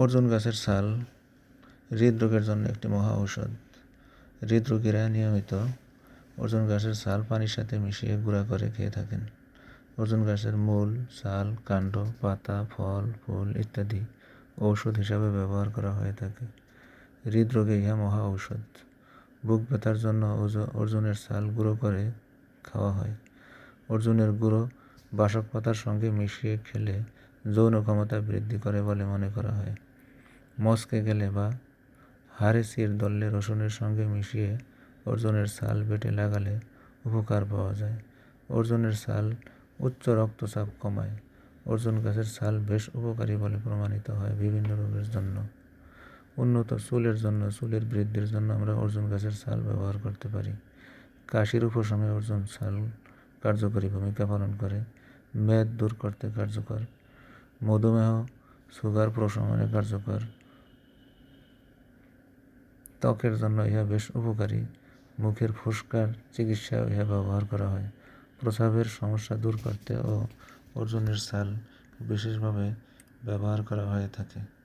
অর্জুন গাছের ছাল হৃদরোগের জন্য একটি মহা ঔষধ। হৃদরোগীরা নিয়মিত অর্জুন গাছের ছাল পানির সাথে মিশিয়ে গুঁড়া করে খেয়ে থাকেন। অর্জুন গাছের মূল, ছাল, কাণ্ড, পাতা, ফল, ফুল ইত্যাদি ঔষধ হিসাবে ব্যবহার করা হয়ে থাকে। হৃদরোগে ইহা মহা ঔষধ। বুক ব্যথার জন্য অর্জুনের ছাল গুঁড়ো করে খাওয়া হয়। অর্জুনের গুঁড়ো বাসক পাতার সঙ্গে মিশিয়ে খেলে যৌন ক্ষমতা বৃদ্ধি করে বলে মনে করা হয়। মস্কে গেলে বা হাড়ে চির দললে রসুনের সঙ্গে মিশিয়ে অর্জনের ছাল বেটে লাগালে উপকার পাওয়া যায়। অর্জনের ছাল উচ্চ রক্তচাপ কমায়। অর্জুন গাছের ছাল বেশ উপকারী বলে প্রমাণিত হয় বিভিন্ন রোগের জন্য। উন্নত চুলের জন্য, চুলের বৃদ্ধির জন্য আমরা অর্জুন গাছের ছাল ব্যবহার করতে পারি। কাশির উপশমে অর্জুন ছাল কার্যকরী ভূমিকা পালন করে। মেদ দূর করতে কার্যকর। মধুমেহ, সুগার প্রশমনে কার্যকর। ত্বকের জন্য ইহা বেশ উপকারী। মুখের ফুসকার চিকিৎসা ইহা ব্যবহার করা হয়। প্রসাবের সমস্যা দূর করতে ও অর্জুনের সাল বিশেষভাবে ব্যবহার করা হয়ে থাকে।